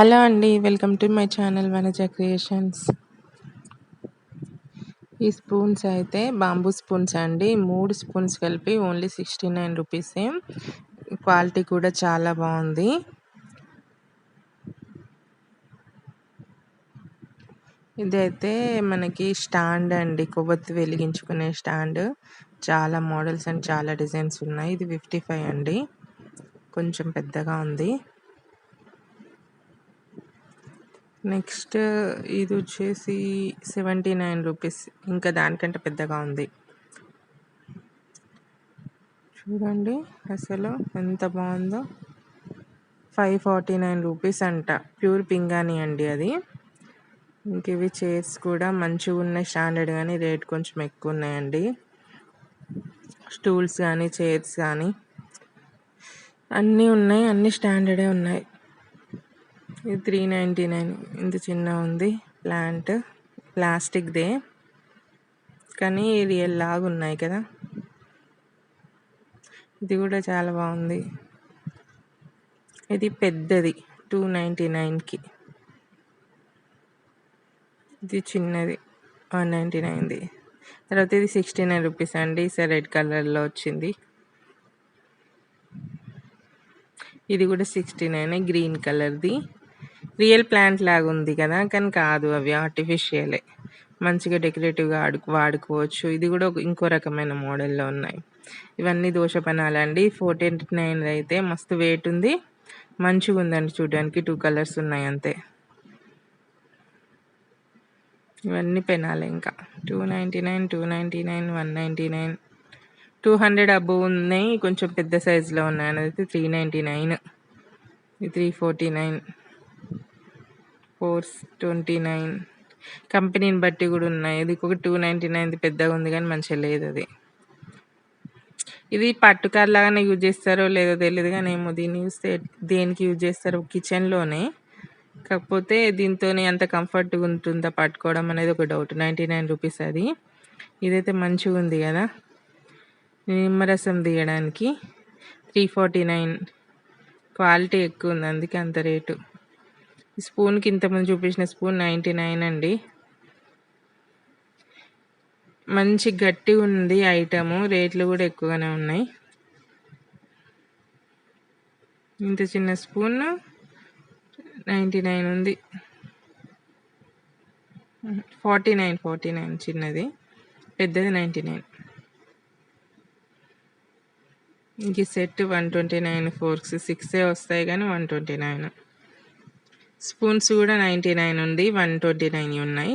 Hello అండి. Welcome to my channel Vanaja creations. ఈ spoons అయితే బాంబూ స్పూన్స్ అండి. మూడు స్పూన్స్ కలిపి ఓన్లీ 69 రూపీసే. క్వాలిటీ కూడా చాలా బాగుంది ఇదైతే మనకి స్టాండ్ అండి. కొవ్వొత్తి వెలిగించుకునే స్టాండ్. చాలా మోడల్స్ అండ్ చాలా డిజైన్స్ ఉన్నాయి. ఇది 55 అండి. కొంచెం పెద్దగా ఉంది. నెక్స్ట్ ఇది వచ్చేసి సెవెంటీ నైన్ రూపీస్. ఇంకా దానికంటే పెద్దగా ఉంది. చూడండి అసలు ఎంత బాగుందో ఫైవ్ ఫార్టీ నైన్ రూపీస్ అంట. ప్యూర్ పింగానీ అండి అది. ఇంక ఇవి చైర్స్ కూడా మంచిగా ఉన్నాయి స్టాండర్డ్ కానీ రేట్ కొంచెం ఎక్కువ ఉన్నాయండి స్టూల్స్ కానీ చైర్స్ కానీ అన్నీ ఉన్నాయి. అన్నీ స్టాండర్డే ఉన్నాయి. ఇది 399 ఇంత చిన్నగుంది ప్లాంట్. ప్లాస్టిక్‌దే. కానీ రియల్ లాగున్నాయి కదా! ఇది కూడా చాలా బాగుంది ఇది పెద్దది 299కి. ఇది చిన్నది 199ది. తర్వాత ఇది 69 రూపీస్ అండి. సార్ రెడ్ కలర్‌లో వచ్చింది. ఇది కూడా 69 గ్రీన్ కలర్‌ది. రియల్ ప్లాంట్ లాగా ఉంది కదా! కానీ కాదు అవి ఆర్టిఫిషియలే. మంచిగా డెకరేటివ్‌గా ఆడుకు వాడుకోవచ్చు. ఇది కూడా ఒక ఇంకో రకమైన మోడల్‌లో ఉన్నాయి. ఇవన్నీ దోసపనాలండి. 429 అయితే మస్తు వెయిట్ ఉంది. మంచిగా ఉందండి చూడ్డానికి. టూ కలర్స్ ఉన్నాయి అంతే. ఇవన్నీ పెనాలే ఇంకా. Two ninety nine two ninety nine one ninety nine two hundred అబ్బో ఉన్నాయి. కొంచెం పెద్ద సైజులో ఉన్నాయి. అనదైతే three ninety nine three forty nine four twenty nine కంపెనీని బట్టి కూడా ఉన్నాయి. ఇది ఒక 299ది పెద్దగా ఉంది కానీ మంచిగా లేదు అది ఇది పట్టుకార్ లాగానే యూజ్ చేస్తారో లేదో తెలియదు కానీ ఏమో దీన్ని చూస్తే దేనికి యూజ్ చేస్తారో కిచెన్‌లోనే. కాకపోతే దీంతోనే అంత కంఫర్ట్‌గా ఉంటుందా పట్టుకోవడం అనేది ఒక డౌట్. 99 రూపీస్ అది. ఇదైతే మంచిగా ఉంది కదా! నిమ్మరసం తీయడానికి 349 క్వాలిటీ ఎక్కువ ఉంది అందుకే అంత రేటు. ఈ స్పూన్కి ఇంతకుముందు చూపించిన స్పూన్ నైంటీ నైన్ అండి. మంచి గట్టి ఉంది ఐటము రేట్లు కూడా ఎక్కువగానే ఉన్నాయి. ఇంత చిన్న స్పూన్ నైంటీ నైన్ ఉంది. ఫార్టీ నైన్ ఫార్టీ నైన్ చిన్నది పెద్దది నైంటీ నైన్. ఇంక set one twenty nine forks six వస్తాయి కానీ వన్ ట్వంటీ నైన్. స్పూన్స్ కూడా నైంటీ నైన్ ఉంది వన్ ట్వంటీ నైన్ ఉన్నాయి.